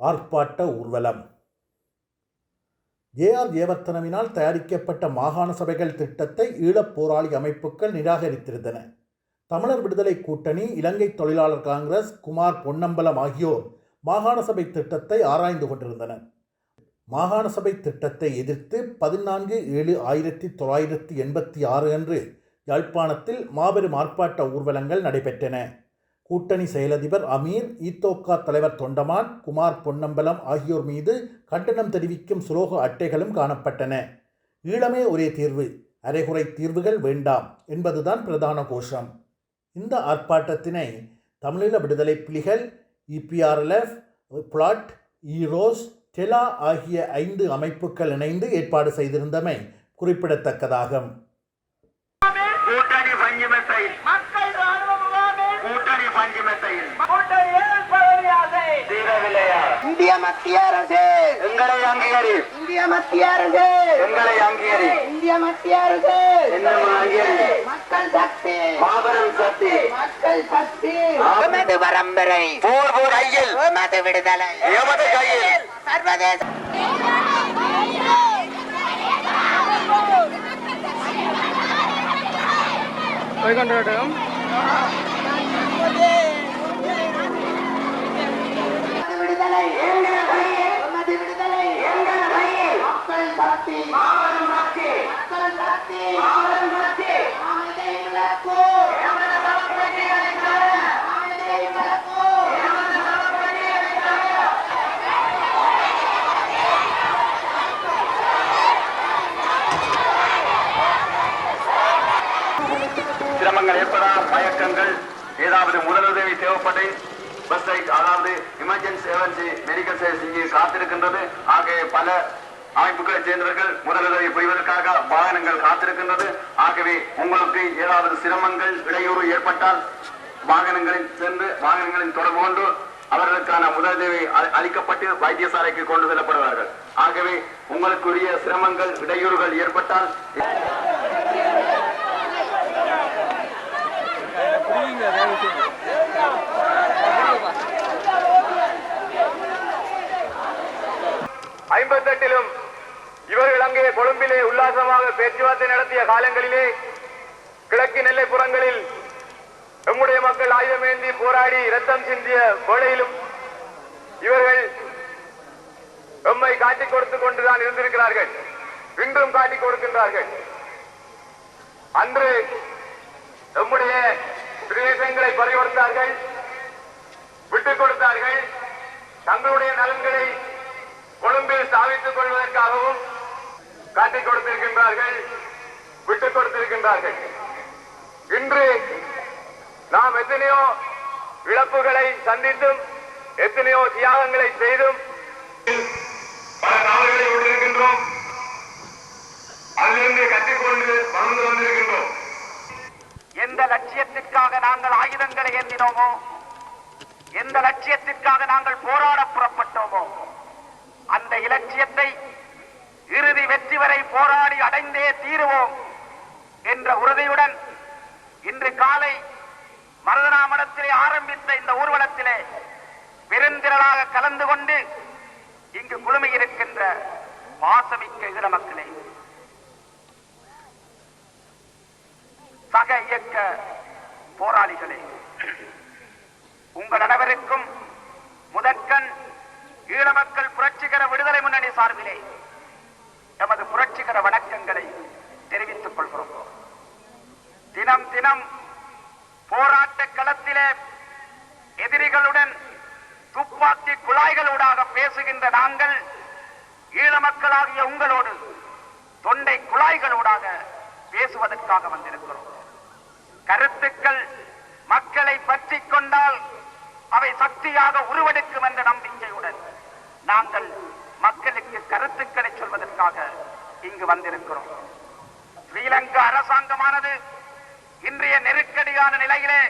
ஆர்ப்பாட்ட ஊர்வலம். ஏஆர் ஜெயவர்த்தனவினால் தயாரிக்கப்பட்ட மாகாண சபைகள் திட்டத்தை ஈழப் போராளி அமைப்புகள் நிராகரித்திருந்தன. தமிழர் விடுதலை கூட்டணி இலங்கை தொழிலாளர் காங்கிரஸ் குமார் பொன்னம்பலம் ஆகியோர் மாகாண சபை திட்டத்தை ஆராய்ந்து கொண்டிருந்தனர் மாகாண சபை திட்டத்தை எதிர்த்து பதினான்கு ஏழு ஆயிரத்தி தொள்ளாயிரத்தி எண்பத்தி ஆறு அன்று யாழ்ப்பாணத்தில் மாபெரும் ஆர்ப்பாட்ட ஊர்வலங்கள் நடைபெற்றன. கூட்டணி செயலதிபர் அமீர் ஈத்தோக்கா தலைவர் தொண்டமான் குமார் பொன்னம்பலம் ஆகியோர் மீது கண்டனம் தெரிவிக்கும் சுலோக அட்டைகளும் காணப்பட்டன. ஈழமே ஒரே தீர்வு அரைகுறை தீர்வுகள் வேண்டாம் என்பதுதான் பிரதான கோஷம். இந்த ஆர்ப்பாட்டத்தினை தமிழீழ விடுதலை புலிகள் இபிஆர்எல்எஃப் பிளாட் ஈரோஸ் டெலா ஆகிய ஐந்து அமைப்புகள் இணைந்து ஏற்பாடு செய்திருந்தமை குறிப்பிடத்தக்கதாகும். கூட்டணி பஞ்சுமெத்தையில் மக்கள் ராணுவ முகாமில் கூட்டணி பஞ்சுமெத்தையில் கூட்டணியில் பதவியாசை தீரவில்லையா இந்திய மத்திய அரசு. எங்களை அங்கீகரி. இந்திய மத்திய அரசு. எங்களை அங்கீகரி. இந்திய மத்திய அரசு. மக்கள் சக்தி. மாபெரும் சக்தி. மக்கள் சக்தி. எமது பரம்பரை போர் போர் ஐயில் எமது விடுதலை. எமது கையில். சர்வதேச விடுதலை சிரமங்கள் ஏற்படலாம் மயக்கங்கள். ஏதாவது முதலுதவி தேவைப்பட்டு பஸ் அதாவது எமர்ஜென்சி எமர்ஜென்சி மெடிக்கல் சர்வீஸ் இங்கே காத்திருக்கின்றது. ஆகிய பல அமைப்புகளைச் சேர்ந்தவர்கள் முதலுதவி புரிவதற்காக வாகனங்கள் காத்திருக்கின்றது. ஆகவே உங்களுக்கு ஏதாவது சிரமங்கள் இடையூறு ஏற்பட்டால் வாகனங்களில் சென்று வாகனங்களில் தொடர்பு கொண்டு அவர்களுக்கான முதலுதவி அளிக்கப்பட்டு வைத்தியசாலைக்கு கொண்டு செல்லப்படுவார்கள். ஆகவே உங்களுக்குரிய சிரமங்கள் இடையூறுகள் ஏற்பட்டால் ஐம்பத்தெட்டிலும் இவர்கள் அங்கே கொழும்பிலே உல்லாசமாக பேச்சுவார்த்தை நடத்திய காலங்களிலே கிழக்கு நெல்லைப்புறங்களில் நம்முடைய மக்கள் ஆயுதமேந்தி போராடி இரத்தம் சிந்திய வேளையிலும் இவர்கள் எம்மை காட்டிக் கொடுத்துக் கொண்டுதான் இருந்திருக்கிறார்கள். இன்றும் காட்டிக் கொடுக்கின்றார்கள். அன்று நம்முடைய பிரதேசங்களை பறிகொடுத்தார்கள் விட்டுக் கொடுத்தார்கள். தங்களுடைய நலன்களை கொழும்பில் சாவித்துக் கொள்வதற்காகவும் காட்டிக் கொடுத்திருக்கின்றார்கள் விட்டுக் கொடுத்திருக்கின்றார்கள். இன்று நாம் எத்தனையோ இழப்புகளை சந்தித்தும் எத்தனையோ தியாகங்களை செய்தும் பல தவறுகளை விட்டிருக்கின்றோம். அதிலிருந்து கற்றுக்கொண்டு வளர்ந்து வந்திருக்கின்றோம். எந்த லட்சியத்திற்காக நாங்கள் ஆயுதங்களை ஏந்தினோமோ? எந்த லட்சியத்திற்காக நாங்கள் போராட புறப்பட்டோமோ? அந்த இலட்சியத்தை இறுதி வெற்றி வரை போராடி அடைந்தே தீருவோம் என்ற உறுதியுடன் இன்று காலை மருதனாமடத்திலே ஆரம்பித்த இந்த ஊர்வலத்திலே பெருந்திரளாக கலந்து கொண்டு இங்கு குழுமையிருக்கின்ற பாசமிக்க ஈழ மக்களே சக இயக்க போராளிகளே உங்கள் அனைவருக்கும் முதற்கண் ஈழ மக்கள் புரட்சிகர விடுதலை முன்னணி சார்பிலே எமது புரட்சிகர வணக்கங்களை தெரிவித்துக் கொள்கிறோம். தினம் தினம் போராட்ட களத்திலே எதிரிகளுடன் துப்பாக்கி குழாய்களூடாக பேசுகின்ற நாங்கள் ஈழ மக்களாகிய உங்களோடு தொண்டை குழாய்களூடாக பேசுவதற்காக வந்திருக்கிறோம். கருத்துக்கள் மக்களை பற்றி கொண்டால் அவை சக்தியாக உருவெடுக்கும் என்ற நம்பிக்கையுடன் நாங்கள் மக்களுக்கு கருத்துக்களை சொல்வதற்காக இங்கு வந்திருக்கிறோம். ஸ்ரீலங்கா அரசாங்கமானது இன்றைய நெருக்கடியான நிலையிலே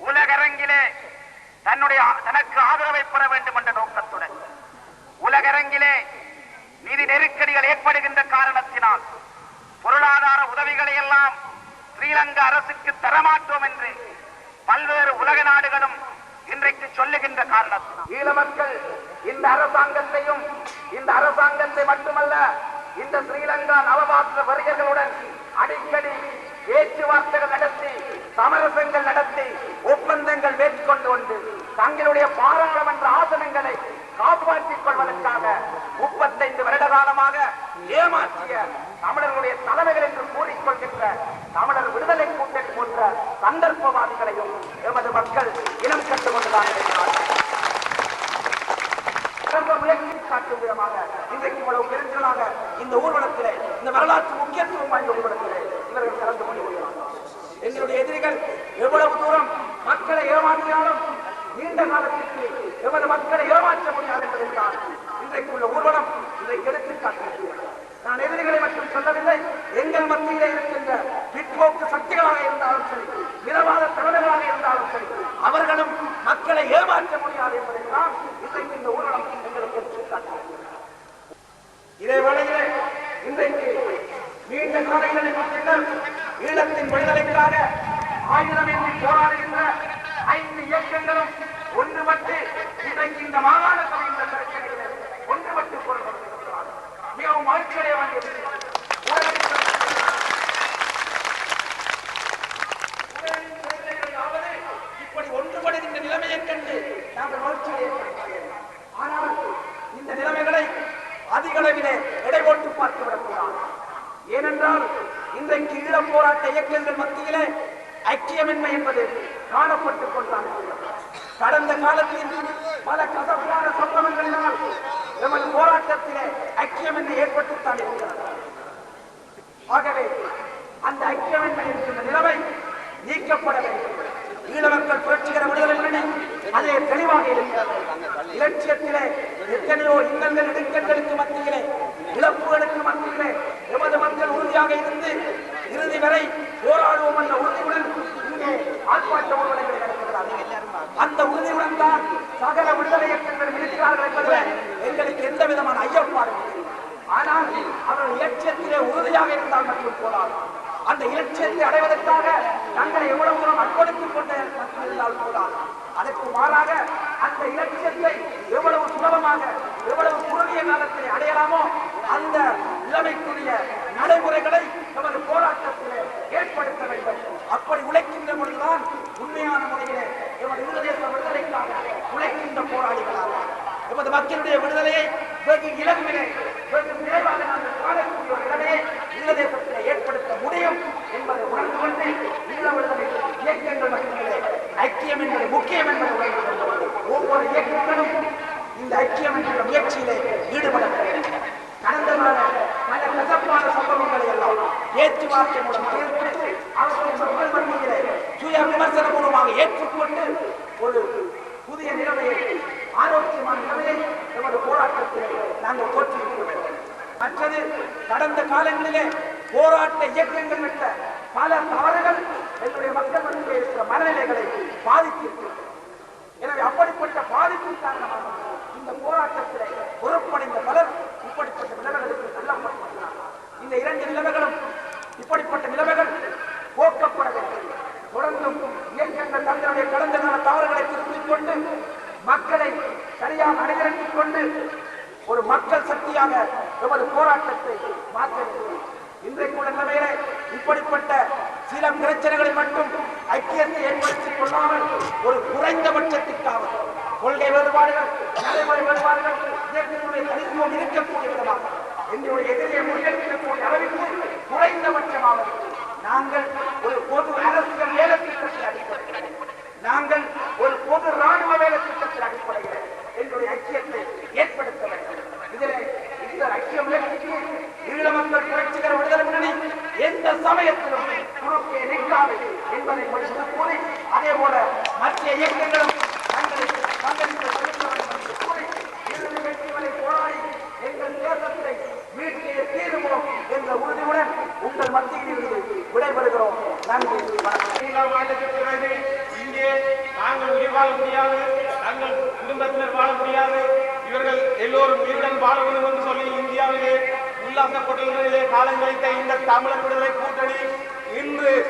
உலகரங்கிலே தன்னுடைய தனக்கு ஆதரவை பெற வேண்டும் என்ற நோக்கத்துடன் உலகரங்கிலே நிதி நெருக்கடிகள் ஏற்படுகின்ற காரணத்தினால் பொருளாதார உதவிகளை எல்லாம் ஸ்ரீலங்கா அரசுக்கு தரமாட்டோம் என்று பல்வேறு உலக நாடுகளும் இன்றைக்கு சொல்லுகின்ற காரணத்தினால். ஈழ மக்கள் இந்த அரசாங்கத்தையும் இந்த அரசாங்கத்தை மட்டுமல்ல இந்த ஸ்ரீலங்கா நவபாத்திர வரிகளுடன் அடிக்கடி பேச்சுவார்த்தைகள் நடத்தி சமரசங்கள் நடத்தி ஒப்பந்தங்கள் மேற்கொண்டு வந்து தங்களுடைய பாராளுமன்ற ஆசனங்களை காப்பாற்றிக் கொள்வதற்காக முப்பத்தைந்து வருட காலமாக ஏமாற்றிய தமிழர்களுடைய தலைமைகள் என்று கூறிக்கொள்கின்ற தமிழர் விடுதலை கூட்டணி போன்ற சந்தர்ப்பவாதிகளையும் எமது மக்கள் இனம் கண்டு கொண்டுதான் இருக்கிறார்கள். சிறந்த முயற்சி காட்டும் விதமாக இன்றைக்கு இவ்வளவு பெருங்களாக இந்த ஊர்வலத்திலே இந்த வரலாற்று முக்கியத்துவம் வாய்ந்த ஊர்வலத்திலே இவர்கள் கலந்து கொண்டு கொள்கிறார்கள் எங்களுடைய எதிரிகள் எவ்வளவு தூரம் மக்களை ஏமாற்றினாலும் நீண்ட காலத்திற்கு எமது மக்களை ஏமாற்ற முடியாது என்பதற்காக இன்றைக்கு உள்ள ஊர்வலம் இன்றைக்கு எடுத்து காட்டுகிறது நான் எதிரிகளை மட்டும் சொல்லவில்லை எங்கள் மத்தியிலே இருக்கின்ற பிற்போக்கு சக்திகளாக இருந்தாலும் சரி மிதவாத தலைவர்களாக இருந்தாலும் சரி அவர்களும் மக்களை ஏமாற்ற முடியாது என்பதைத்தான் இன்றைக்கு இந்த ஊரடங்கு எங்களுக்கு எடுத்து இதே வேளையிலே இன்றைக்கு நீண்ட காலங்களில் பின்னர் ஈழத்தின் விடுதலைக்காக ஆயுதம் என்று போராடுகின்ற ஐந்து இயக்கங்களும் ஒன்றுபட்டு இன்றைக்கு இந்த மாகாண சபையின் பிரச்சனைகளை ஒன்றுபட்டு போராடுகிறார் மிகவும் மகிழ்ச்சியடைய வேண்டியது. கண்டு நாங்கள் மகிழ்ச்சியடைய ஆனால் இந்த நிலைமைகளை அதிக அளவிலே எடை போட்டு பார்த்து ஏனென்றால் இன்றைக்கு ஈழப் போராட்ட இயக்கங்கள் மத்தியிலே ஐக்கியமின்மை என்பது காணப்பட்டுக் கொண்டான் கடந்த காலத்தில் பல கசப்பான சம்பவங்களினால் எமது போராட்டத்திலே ஐக்கியமின்மை ஏற்பட்டுத்தான் இருக்கிறது. ஆகவே அந்த ஐக்கியமின்மை என்கின்ற நிலைமை நீக்கப்பட வேண்டும். ஈழ மக்கள் புரட்சிகர விடுதலை முன்னணி அதே தெளிவாக இருக்கிறது இலட்சியத்திலே எத்தனையோ இன்னங்கள் இடுக்கங்களுக்கு மத்தியிலே இழப்புகளுக்கு மத்தியிலே எமது மக்கள் உறுதியாக இருந்து இறுதி வரை போராடுவோம் என்ற உறுதியுடன் இங்கே ஆர்ப்பாட்ட ஊர்வலங்களை நடத்துகிறார்கள். அந்த உறுதியுடன் தான் சகல விடுதலை இயக்கங்கள் இருக்கிறார்கள் என்பதில் எங்களுக்கு எந்த விதமான ஐயப்பாடு ஆனால் அவர்கள் இலட்சியத்திலே உறுதியாக இருந்தால் மட்டும் போதாது. அந்த இலட்சியத்தை அடைவதற்காக தங்களை எவ்வளவு தூரம் அர்ப்பணித்துக் கொண்டு இருந்தால் அதற்கு மாறாக அந்த இலட்சியத்தை எவ்வளவு சுலபமாக எவ்வளவு குறுகிய காலத்தில் அடையலாமோ அந்த நிலைமைக்குரிய நடைமுறைகளை நமது போராட்டத்திலே ஏற்படுத்த வேண்டும். அப்படி உழைக்கின்ற பொழுதுதான் உண்மையான முறையிலே எமது ஈழதேச விடுதலைக்காக உழைக்கின்ற போராளிகளாக எமது மக்களுடைய விடுதலையை வெகு இலகுவிலே வெகு விரைவாக நாங்கள் காணக்கூடிய ஒரு நிலைமையை ஈழதேசத்திலே ஏற்படுத்த முடியும் என்பதை உணர்ந்து கொண்டு ஈழ விடுதலை இயக்கங்கள் ஐக்கியம் என்பது முக்கியம் ஒவ்வொரு இயக்கங்களும் இந்த ஐக்கியம் என்கிற முயற்சியிலே ஈடுபட கடந்த கால பல கசப்பான சம்பவங்களை எல்லாம் பேச்சுவார்த்தை மூலம் தீர்த்து மக்கள் மத்தியிலே சுய ஏற்றுக்கொண்டு ஒரு புதிய நிலைமையை ஆரோக்கியமான நிலைமையை எமது போராட்டத்தில் நாங்கள் தோற்றுவிக்க மற்றது கடந்த காலங்களிலே போராட்ட இயக்கங்கள் விட்ட பல தவறு எங்களுடைய மக்கள் மத்தியிலே இருக்கிற மனநிலைகளை பாதித்திருக்கிறது எனவே அப்படிப்பட்ட பாதிப்பு காரணமாக இந்த போராட்டத்திலே பொறுப்படைந்த பலர் இப்படிப்பட்ட நிலைமைகளுக்கு தள்ளப்பட்டிருக்கிறார்கள் இந்த இரண்டு நிலைமைகளும் இப்படிப்பட்ட நிலைமைகள் போக்கப்பட வேண்டும். தொடர்ந்தும் இயக்கங்கள் தங்களுடைய கடந்த கால தவறுகளை திருத்திக் கொண்டு மக்களை சரியாக அணிதிரட்டிக் கொண்டு ஒரு மக்கள் சக்தியாக எமது போராட்டத்தை மாற்ற வேண்டும். இன்றைக்கு நிலைமையிலே இப்படிப்பட்ட சில பிரச்சனைகளை மட்டும் ஐக்கியத்தை ஏற்படுத்திக் கொள்ளாமல் ஒரு குறைந்தபட்சத்திற்காக கொள்கை வேறுபாடுகள் நடைமுறை வேறுபாடுகள் தனித்துவம் இருக்கக்கூடிய விதமாக எங்களுடைய எதிரியை முன்னெடுக்கக்கூடிய அளவிற்கு குறைந்தபட்சமாக நாங்கள் ஒரு பொது அரசியல் வேலை திட்டத்தில் அடிப்படையில் நாங்கள் ஒரு பொது ராணுவ வேலை திட்டத்தில் அடிப்படையில் எங்களுடைய ஐக்கியத்தை ஏற்படுத்த வேண்டும். இதில் இந்த ஐக்கிய முயற்சிக்கு ஈழ மக்கள் புரட்சிகர விடுதலை முன்னணி எந்த சமயத்திலும் குறுக்கே நிற்காது என்பதை முடித்து கூறி அதே போல மற்ற இயக்கங்களும் என்று கூறி இறுதி வெற்றி வரை போராடி எங்கள் தேசத்தை மீட்டே தீருவோம் என்ற உறுதியுடன் உங்கள் மத்தியில் இருந்து விடைபெறுகிறோம். நன்றி வணக்கம். இங்கே நாங்கள் உயிர் வாழ முடியாது தங்கள் குடும்பத்தினர் வாழ முடியாது இவர்கள் எல்லோரும் உயிருடன் வாழ வேண்டும் என்று சொல்லி இந்தியாவிலே உல்லாசப்பட்டுள்ளதிலே காலங்கழித்த இந்த தமிழர் விடுதலை கூட்டணி இன்று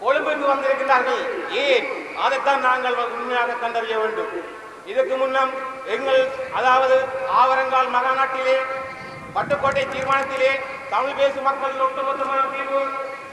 கொழும்புக்கு வந்திருக்கிறார்கள். ஏன்? அதைத்தான் நாங்கள் உண்மையாக கண்டறிய வேண்டும். இதற்கு முன்னம் எங்கள் அதாவது ஆவரங்கால் மகாநாட்டிலே பட்டுக்கோட்டை தீர்மானத்திலே தமிழ் பேசும் மக்கள் ஒட்டுமொத்தமான தீர்வு.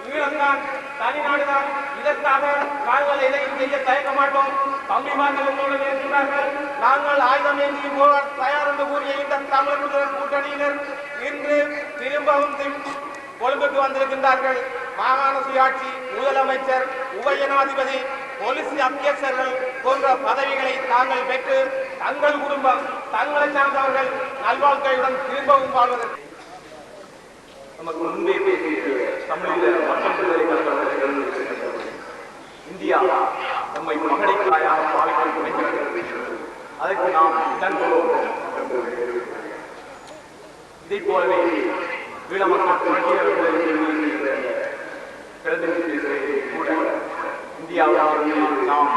ஈழம்தான் தனிநாடுதான். இதற்காக நாங்கள் எதையும் செய்ய தயங்க மாட்டோம்? தம்பி மக்கள் எங்களோடு இருக்கிறார்கள் நாங்கள் ஆயுதம் ஏந்தி போக தயார் என்று கூறிய இந்த தமிழ் கூட்டணியினர் இன்று திரும்பவும் திம்- கொழும்புக்கு வந்திருக்கின்றார்கள். மாகாண சுயாட்சி முதலமைச்சர் உபஜனாதிபதி பொலிஸ் அத்தியட்சர்கள் போன்ற பதவிகளை தாங்கள் பெற்று தங்கள் குடும்பம் தங்களை சார்ந்தவர்கள் நல்வாழ்க்கையுடன் திரும்பவும் வாழ்வதற்கு. நமக்கு முன்பே பேசிய மக்கள் இந்தியா நம்மை மகடைக்காயாக பாவிக்க நினைக்கிறது அதற்கு நாம் இணங்குவோம் இதை போலவே ஈழ மக்கள் புரட்சியாளர் கூட இந்தியாவில் நாம்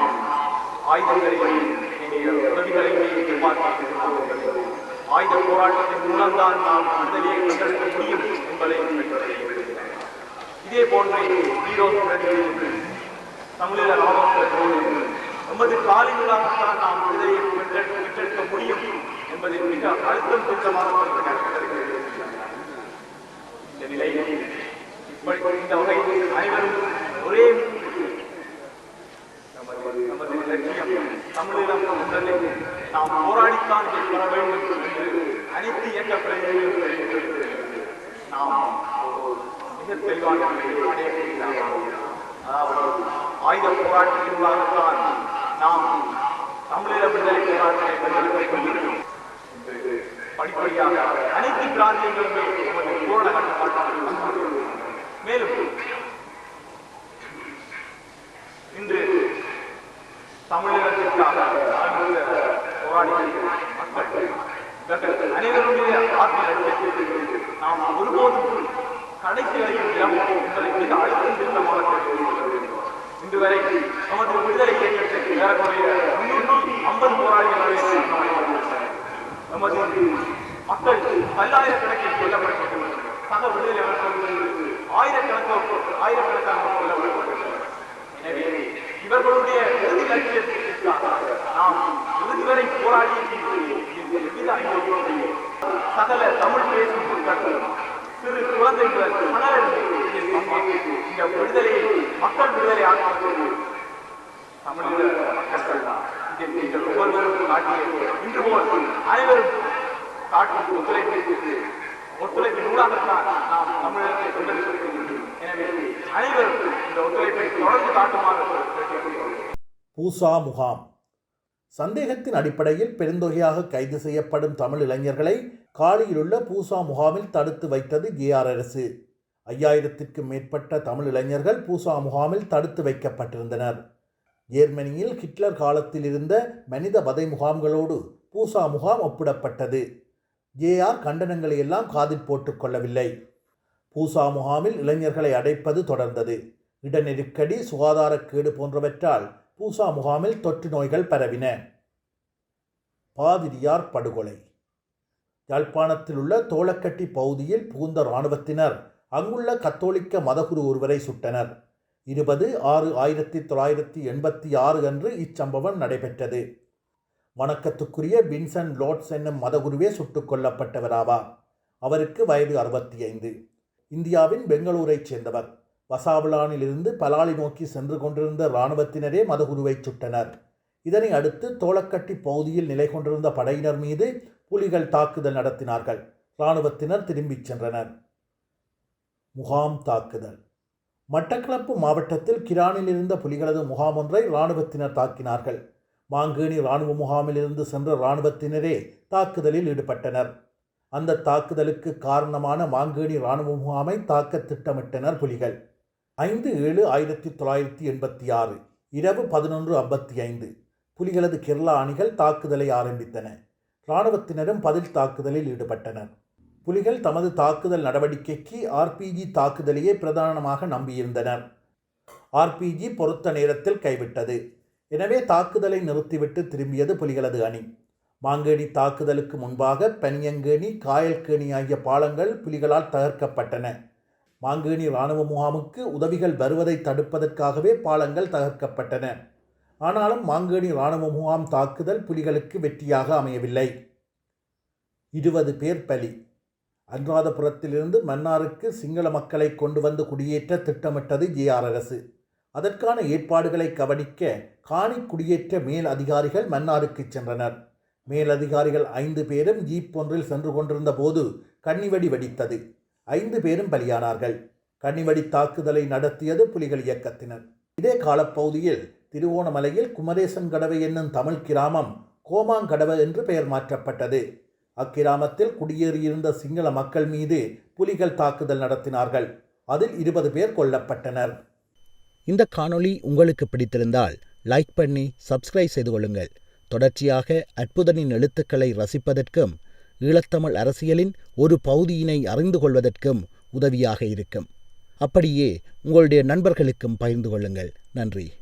ஆயுதங்களையும் உதவிகளையும் ஆயுத போராட்டத்தின் மூலம்தான் நாம் விடுதலையை கண்டெடுக்க முடியும் என்பதை இதே போன்ற ஹீரோ பிரதிநிதி தமிழீழ நமது காலிகளாகத்தான் நாம் விடுதலையை பெற்றெடுக்க முடியும் என்பதை மிக அழுத்தம் திருத்தமாக இந்த நிலையில் இப்படி இந்த வகையில் அனைவரும் ஒரே நமது நமது லட்சியம் தமிழீழம் முதலில் நாம் போராடித்தான் இதை பெற வேண்டும் என்று அனைத்து இயக்க பிரதிநிதிகளும் நாம் மிக தெளிவான அதாவது ஆயுத போராட்டத்திற்காகத்தான் நாம் தமிழீழ விடுதலை போராட்டத்தை வென்றெடுக்க கொண்டிருக்கிறோம் படிப்படியாக அனைத்து பிராந்தியங்களுமே நமது பூரண கட்டுப்பாட்டால் வந்து மேலும் இன்று தமிழகத்திற்காக போராடி மக்கள் இவர்கள் அனைவருடைய ஆத்ம லட்சியத்தை நாம் ஒருபோதும் கடைசி வரைக்கும் என்பதை மிக அழுத்தம் திருத்தமாக தெரிவித்துள்ளது. இன்று வரை நமது விடுதலை இயக்கத்தில் ஏறக்குறைய முன்னூற்றி ஐம்பது போராளிகள் நமது மக்கள் பல்லாயிரக்கணக்கில் கொல்லப்பட்டுள்ளனர் சக விடுதலை அமைப்புகளில் ஆயிரக்கணக்கான ஆயிரக்கணக்கான கொல்லப்பட்டுள்ளனர் எனவே இவர்களுடைய இறுதி லட்சியத்திற்காக நாம் இறுதி வரை போராடி எவ்வித ஐயோடும் சகல தமிழ் பேசும் மக்கள் சிறு குழந்தைகள் மணலில் இந்த விடுதலையை மக்கள் விடுதலை ஆக்குவதற்கு தமிழக மக்கள் தான் நீங்கள் ஒவ்வொருவரும் காட்டிய இன்று போல் அனைவரும் காட்டும் ஒத்துழைப்பிற்கு ஒத்துழைப்பு நூலாகத்தான் நாம் தமிழகத்தை வென்றெடுத்திருக்கிறோம் எனவே அனைவரும் இந்த ஒத்துழைப்பை தொடர்ந்து காட்டுமாறு பூசா முகாம். சந்தேகத்தின் அடிப்படையில் பெருந்தொகையாக கைது செய்யப்படும் தமிழ் இளைஞர்களை காலியிலுள்ள பூசா முகாமில் தடுத்து வைத்தது ஏஆர் அரசு. ஐயாயிரத்திற்கும் மேற்பட்ட தமிழ் இளைஞர்கள் பூசா முகாமில் தடுத்து வைக்கப்பட்டிருந்தனர். ஜேர்மனியில் ஹிட்லர் காலத்தில் இருந்த மனித வதை முகாம்களோடு பூசா முகாம் ஒப்பிடப்பட்டது. ஜேஆர் கண்டனங்களை எல்லாம் காதில் போட்டுக்கொள்ளவில்லை பூசா முகாமில் இளைஞர்களை அடைப்பது தொடர்ந்தது. இட நெருக்கடி சுகாதாரக்கேடு போன்றவற்றால் பூசா முகாமில் தொற்று நோய்கள் பரவின. பாதிரியார் படுகொலை. யாழ்ப்பாணத்தில் உள்ள தோளக்கட்டி பகுதியில் புகுந்த இராணுவத்தினர் அங்குள்ள கத்தோலிக்க மதகுரு ஒருவரை சுட்டனர். இருபது ஆறு ஆயிரத்தி தொள்ளாயிரத்தி எண்பத்தி ஆறு அன்று இச்சம்பவம் நடைபெற்றது. வணக்கத்துக்குரிய வின்சன் லோட்ஸ் என்னும் மதகுருவே சுட்டுக் கொல்லப்பட்டவராவார். அவருக்கு வயது அறுபத்தி ஐந்து இந்தியாவின் பெங்களூரைச் சேர்ந்தவர். வசாவிலானிலிருந்து பலாலி நோக்கி சென்று கொண்டிருந்த இராணுவத்தினரே மதகுருவை சுட்டனர். இதனை அடுத்து தோளக்கட்டி பகுதியில் நிலை கொண்டிருந்த படையினர் மீது புலிகள் தாக்குதல் நடத்தினார்கள். இராணுவத்தினர் திரும்பிச் சென்றனர். முகாம் தாக்குதல். மட்டக்களப்பு மாவட்டத்தில் கிரானில் இருந்த புலிகளது முகாம் ஒன்றை இராணுவத்தினர் தாக்கினார்கள். மாங்கேணி இராணுவ முகாமிலிருந்து சென்ற இராணுவத்தினரே தாக்குதலில் ஈடுபட்டனர். அந்த தாக்குதலுக்கு காரணமான மாங்கேணி இராணுவ முகாமை தாக்க திட்டமிட்டனர் புலிகள். ஐந்து ஏழு ஆயிரத்தி தொள்ளாயிரத்தி எண்பத்தி ஆறு இரவு பதினொன்று ஐம்பத்தி ஐந்து புலிகளது கேரளா அணிகள் தாக்குதலை ஆரம்பித்தன. இராணுவத்தினரும் பதில் தாக்குதலில் ஈடுபட்டனர். புலிகள் தமது தாக்குதல் நடவடிக்கைக்கு ஆர்பிஜி தாக்குதலையே பிரதானமாக நம்பியிருந்தனர். ஆர்பிஜி பொறுத்த நேரத்தில் கைவிட்டது. எனவே தாக்குதலை நிறுத்திவிட்டு திரும்பியது புலிகளது அணி. மாங்கேணி தாக்குதலுக்கு முன்பாக பனியங்கேணி காயல்கேணி ஆகிய பாலங்கள் புலிகளால் தகர்க்கப்பட்டன. மாங்கேணி இராணுவ முகாமுக்கு உதவிகள் வருவதை தடுப்பதற்காகவே பாலங்கள் தகர்க்கப்பட்டன. ஆனாலும் மாங்கேணி இராணுவ முகாம் தாக்குதல் புலிகளுக்கு வெற்றியாக அமையவில்லை. இருபது பேர் பலி. அனுராதபுரத்திலிருந்து மன்னாருக்கு சிங்கள மக்களை கொண்டு வந்து குடியேற்ற திட்டமிட்டது ஜேஆர் அரசு அதற்கான ஏற்பாடுகளை கவனிக்க காணி குடியேற்ற மேல் அதிகாரிகள் மன்னாருக்கு சென்றனர். மேலதிகாரிகள் ஐந்து பேரும் ஜீப் ஒன்றில் சென்று கொண்டிருந்த போது கன்னிவெடி வெடித்தது. ஐந்து பேரும் பலியானார்கள். கன்னிவெடி தாக்குதலை நடத்தியது புலிகள் இயக்கத்தினர். இதே காலப்பகுதியில் திருவோணமலையில் குமரேசன் கடவை என்னும் தமிழ் கிராமம் கோமாங்கடவை என்று பெயர் மாற்றப்பட்டது. அக்கிராமத்தில் குடியேறியிருந்த சிங்கள மக்கள் மீது புலிகள் தாக்குதல் நடத்தினார்கள். அதில் இருபது பேர் கொல்லப்பட்டனர். இந்த காணொளி உங்களுக்கு பிடித்திருந்தால் லைக் பண்ணி சப்ஸ்கிரைப் செய்து கொள்ளுங்கள். தொடர்ச்சியாக அற்புதனின் எழுத்துக்களை ரசிப்பதற்கும் ஈழத்தமிழ் அரசியலின் ஒரு பகுதியினை அறிந்து கொள்வதற்கும் உதவியாக இருக்கும். அப்படியே உங்களுடைய நண்பர்களுக்கும் பகிர்ந்து கொள்ளுங்கள். நன்றி.